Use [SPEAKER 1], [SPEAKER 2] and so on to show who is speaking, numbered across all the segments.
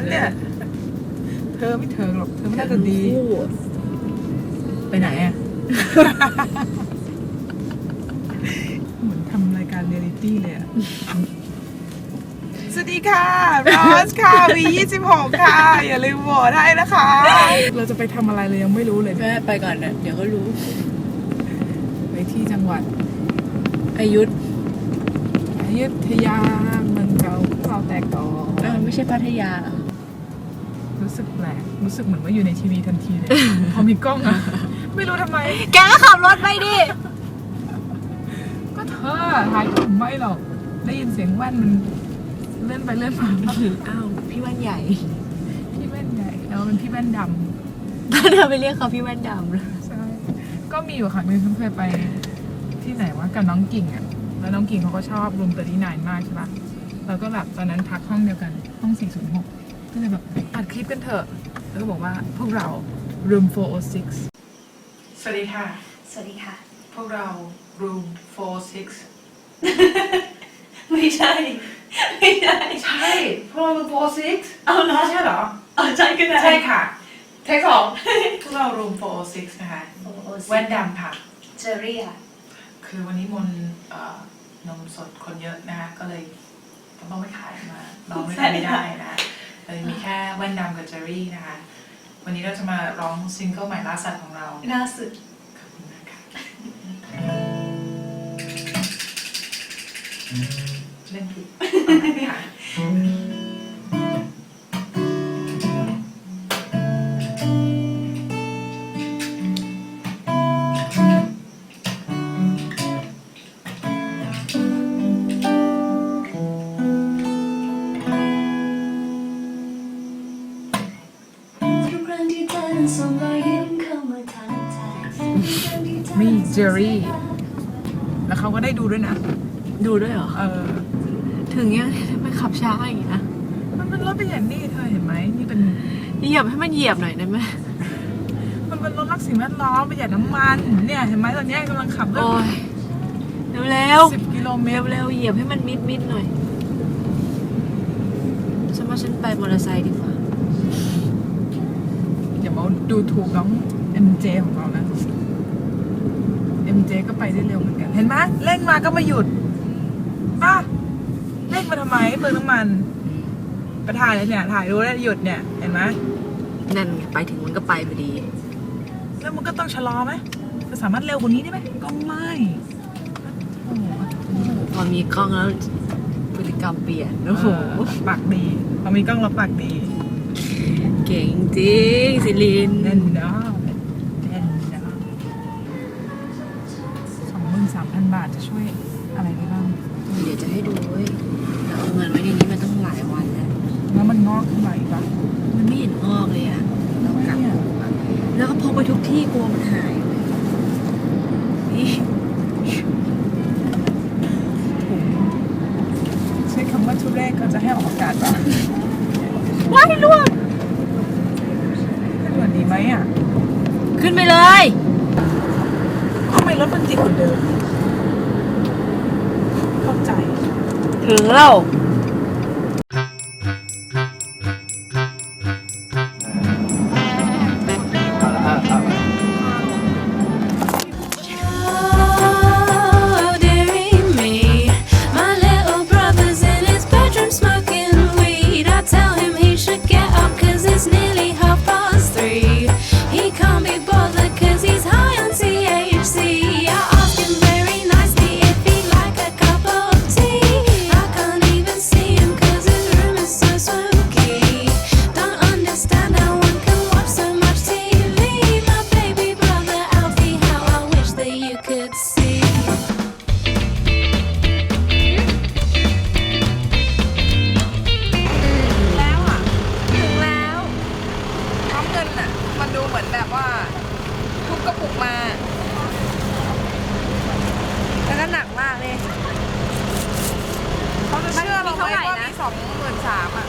[SPEAKER 1] นเนี่ย เธอไม่เถิงหรอก เธอไม่น่าจะดี ไปไหนอะ เหมือนทำรายการเรียลลิตี้เลยอะ สวัสดีค่ะรอสค่ะวี26 ค่ะ อย่าลืมโหวตให้นะคะ เราจะไปทำอะไรเลยยังไม่รู้เลย
[SPEAKER 2] แม่ไปก่อนนะเดี๋ยวก็รู้
[SPEAKER 1] ไปที่จังหวัด
[SPEAKER 2] อายุธ
[SPEAKER 1] อยุธยาเมืองเก่าเราแต่ก่อ
[SPEAKER 2] เอ้าน ไม่ใช่พัทยาเหรอ
[SPEAKER 1] รู้สึกแปลกรู้สึกเหมือนว่าอยู่ในทีวีทันทีเลย พอมีกล้องอะไม่รู้ทำไม
[SPEAKER 2] แกก็ขับรถไปดิ
[SPEAKER 1] ก็เธอถ่ายผมไม่หรอก ได้ยินเสียงแว่นมันเลื่อนไปเลื่อนมา
[SPEAKER 2] อ้าวพี่แว่นใหญ่
[SPEAKER 1] พี่แว่นใหญ่แล้วเป็นพี่แว่นด
[SPEAKER 2] ตอนเราไปเรียกเขาพี่แว่นดำเลยำ
[SPEAKER 1] ใช่ก็มีอยู่ครั้งหนึงฉันเคยไปที่ไหนวะกับน้องกิ่งอะแล้วน้องกิ่งเขาก็ชอบรูมเตอร์ที่นายมากใช่ปะเราก็แบบตอนนั้นพักห้องเดียวกัน ห้อง406ก็เลยแบบอัดคลิปกันเถอะ แล้วก็บอกว่าพวกเรา room 406 สวัสดีค่ะ
[SPEAKER 3] สวัสดีค่ะ
[SPEAKER 1] พวกเรา room 406
[SPEAKER 3] ไม่ใช่ ไม่ใช่
[SPEAKER 1] ใช่พวกเรา room 406
[SPEAKER 3] เอาละ
[SPEAKER 1] ใช่เหรอ
[SPEAKER 3] เอาใช่ก็ได้
[SPEAKER 1] ใช่ค่ะ เทคสองพวกเรา room 406 นะคะ
[SPEAKER 3] โอ้โห
[SPEAKER 1] แว่นดำค่ะ
[SPEAKER 3] เจอรี่อะ
[SPEAKER 1] คือวันนี้มนเอ่อนมสดคนเยอะนะคะก็เลย ต้องไม่ขายมาร้องไม่ได้ไม่ได้นะเลยมีแค่แว่นดำกับเจอรี่นะคะ วันนี้เราจะมาร้องซิงเกิลใหม่ล่าสุดของเรา
[SPEAKER 3] ล่าสุด
[SPEAKER 1] ขอบคุณนะคะเล่นผิดเอาใหม่ค่ะ ด้ดูด้วยนะ
[SPEAKER 2] ดูด้วยเหรอ
[SPEAKER 1] เออ
[SPEAKER 2] ถึงยังทำไมขับช้าอย่างเงี้ย
[SPEAKER 1] มันเป็นรถประหยัดนี่เธอเห็นไหมนี่เป็น
[SPEAKER 2] เหยียบให้มันเหยียบหน่อยได้ไหม
[SPEAKER 1] มันเป็นรถรักสิ่งแวดล้อมประหยัดน้ำมัน เนี่ยเห็นไหมตอนเนี้ยกำลังขับเรื่
[SPEAKER 2] โอ้
[SPEAKER 1] อง
[SPEAKER 2] ยเร็ว
[SPEAKER 1] สิบกิโลเม
[SPEAKER 2] เร็
[SPEAKER 1] ต
[SPEAKER 2] ว
[SPEAKER 1] ร
[SPEAKER 2] เร็วๆเหยียบให้มันมิดมิดๆหน่อยฉันว่าฉันไปมอเตอร์ไซค์ดีกว่า
[SPEAKER 1] อย่ามาดูถูกน้อง MJ ของเรานะ MJ ก็ไปได้เร็วเหมือนกัน เห็นไหมเร่งมาก็มาหยุดป่ะเร่งมาทำไมเปลืองน้ำมันไปถ่ายเลยเนี่ย ถ่ายรู้แล้วหยุดเนี่ย เห็นไหม
[SPEAKER 2] นั่นไงไปถึงมันก็ไปพอดี
[SPEAKER 1] แล้วมันก็ต้องชะลอไหมจะสามารถเร็วกว่านี้ได้ไหมก็ไม่โอ้โห
[SPEAKER 2] พอมีกล้องแล้วพฤติกรรมเปลี่ยนโอ้โห
[SPEAKER 1] ปากดีพอมีกล้องแล้วปากดี
[SPEAKER 2] เก่งจริงสิลิน
[SPEAKER 1] แน่นดอกแช่วยอะไรได้บ้าง
[SPEAKER 2] เดี๋ยวจะให้ดูเว้ยเราเอาเงินไว้ในนี้มันต้องหลายวันแล้ว
[SPEAKER 1] แล้วมันงอกขึ้นมาอีกปะ
[SPEAKER 2] มันไม่เห็นออกเลยอะเรากลับหัวแล้วก็พกไปทุกที่กลัวมันหายนี่
[SPEAKER 1] ใช้คำว่าทุเรศก็จะให้ออกอากาศปะ
[SPEAKER 2] ว้ายล่วง
[SPEAKER 1] ให้เหมือนดีไหมอะ
[SPEAKER 2] ขึ้นไปเลย
[SPEAKER 1] ทำไมรถมันจิกกว่าเดิมเข้าใจ
[SPEAKER 2] ถึงแล้ว
[SPEAKER 1] เงินอะ มันดูเหมือนแบบว่าทุกกระปุกมา
[SPEAKER 2] แล้วก็หนักมากเลย
[SPEAKER 1] เขาจะเชื่อเราไหมว่ามีสองหมื่นสามอะ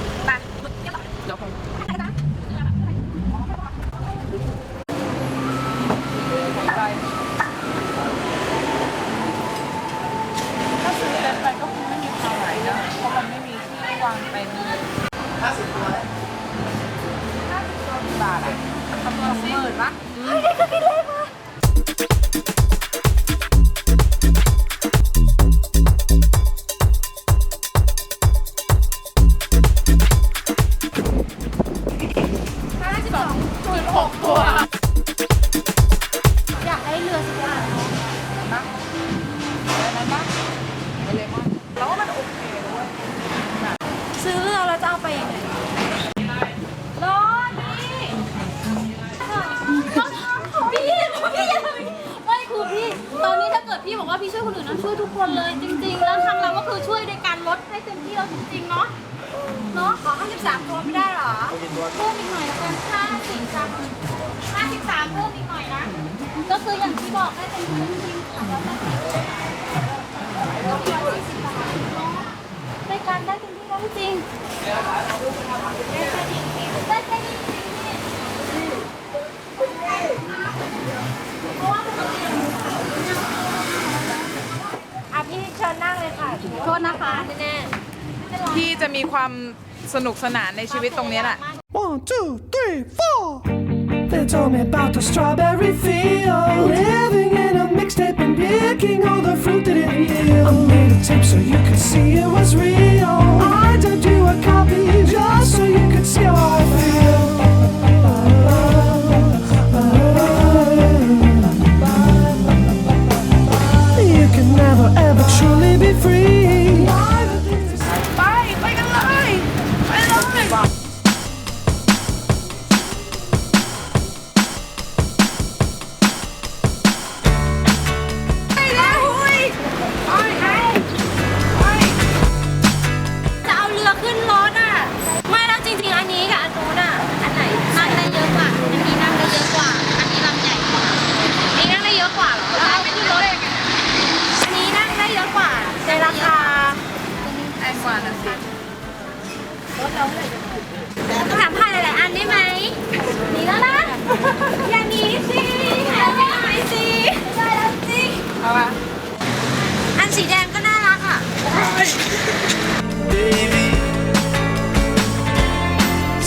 [SPEAKER 1] คนอื่นนะช่วยทุก
[SPEAKER 4] คนเลยจริง ๆ แล้วทางเราก็คือช่วยในการลดให้เต็มที่แล้วจริงๆเนาะเนาะขอ53ตัวไม่ได้หรอเพิ่มอีกหน่อยละกัน53 53เพิ่มอีกหน่อยนะก็คืออย่างที่บอกให้เป็นพื้นที่ค่ะแล้วก็ติดเพิ่มอีกาทเนาะได้การได้เต็มที่แล้วจริงๆได้แค่นี้ ชิญนั่งเลยค่ะโทษนะคะแน่
[SPEAKER 1] ที่จะมีความสนุกสนานในชีวิตตรงเนี้ยแหละ
[SPEAKER 5] One, two, three, four. They told me about the strawberry field. Living in a mixtape and picking all the fruit that it yields. I made a tape so you could see it was real. I dubbed you a copy just so you could see how I feel.
[SPEAKER 1] ก
[SPEAKER 4] ว่านะ
[SPEAKER 1] สิ
[SPEAKER 4] ถามผ่านหลายๆอันได้ไหมหนีแล้วนะอย่าหนีสิอย่าหนีสิได้แล้วสิ
[SPEAKER 1] เอาปะ
[SPEAKER 4] อันสีแดงก็น่ารักอะ
[SPEAKER 6] baby.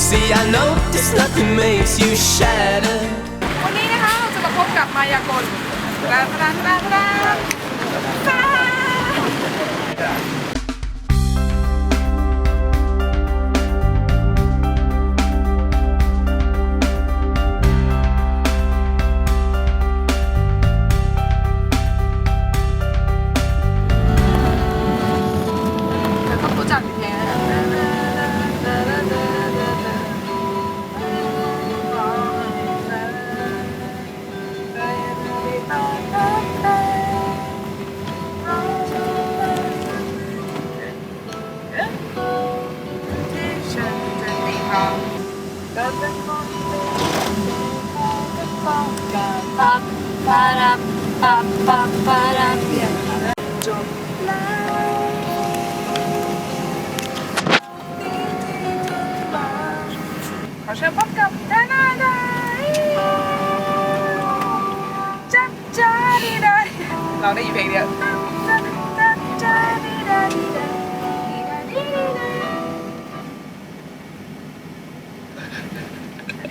[SPEAKER 6] See, I know this nothing makes you shatter.
[SPEAKER 1] วันนี้นะคะเราจะมาพบกับมายากลตาตาตาตาตา ที่ฉันจะไม่ทำก็เป็นคนต้องก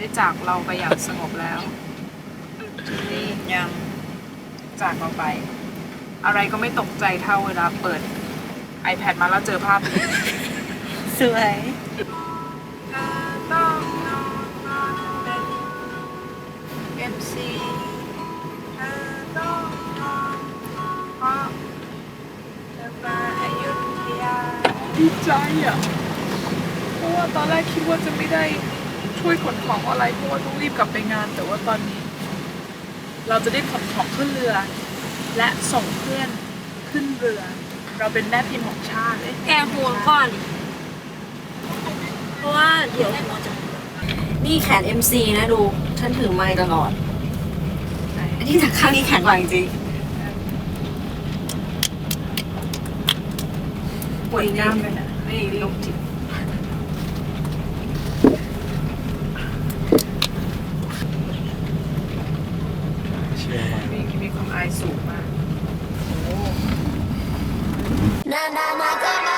[SPEAKER 1] ได้จากเราไปอย่างสงบแล้วจุดนี้ยังจากเราไป อะไรก็ไม่ตกใจเท่าเวลาเปิด iPad มาแล้วเจอภาพนี้
[SPEAKER 2] สวย
[SPEAKER 1] ต้องนอนนอนเป็น MC เธอต้องนอนเพราะจะมาอยุธยาดีใจอะเพราะว่าตอนแรกคิดว่าจะไม่ได้ ช่วยขนของอะไรเพราะว่าต้องรีบกลับไปงาน แต่ว่าตอนนี้ เราจะได้ขนของขึ้นเรือ และส่งเพื่อนขึ้นเรือ เราเป็นแม่พิมพ์ของชาติเอ้ย
[SPEAKER 4] แกห่วงก่อน เพราะว่าเดี๋ยวหัวจะ
[SPEAKER 2] นี่แขน MC นะดูฉันถือไม้ตลอดอันนี้จากข้างนี้แขนกว่าจริงๆ
[SPEAKER 1] ปวดกล้ามเลยนะนี่ลงจิต
[SPEAKER 3] na na na na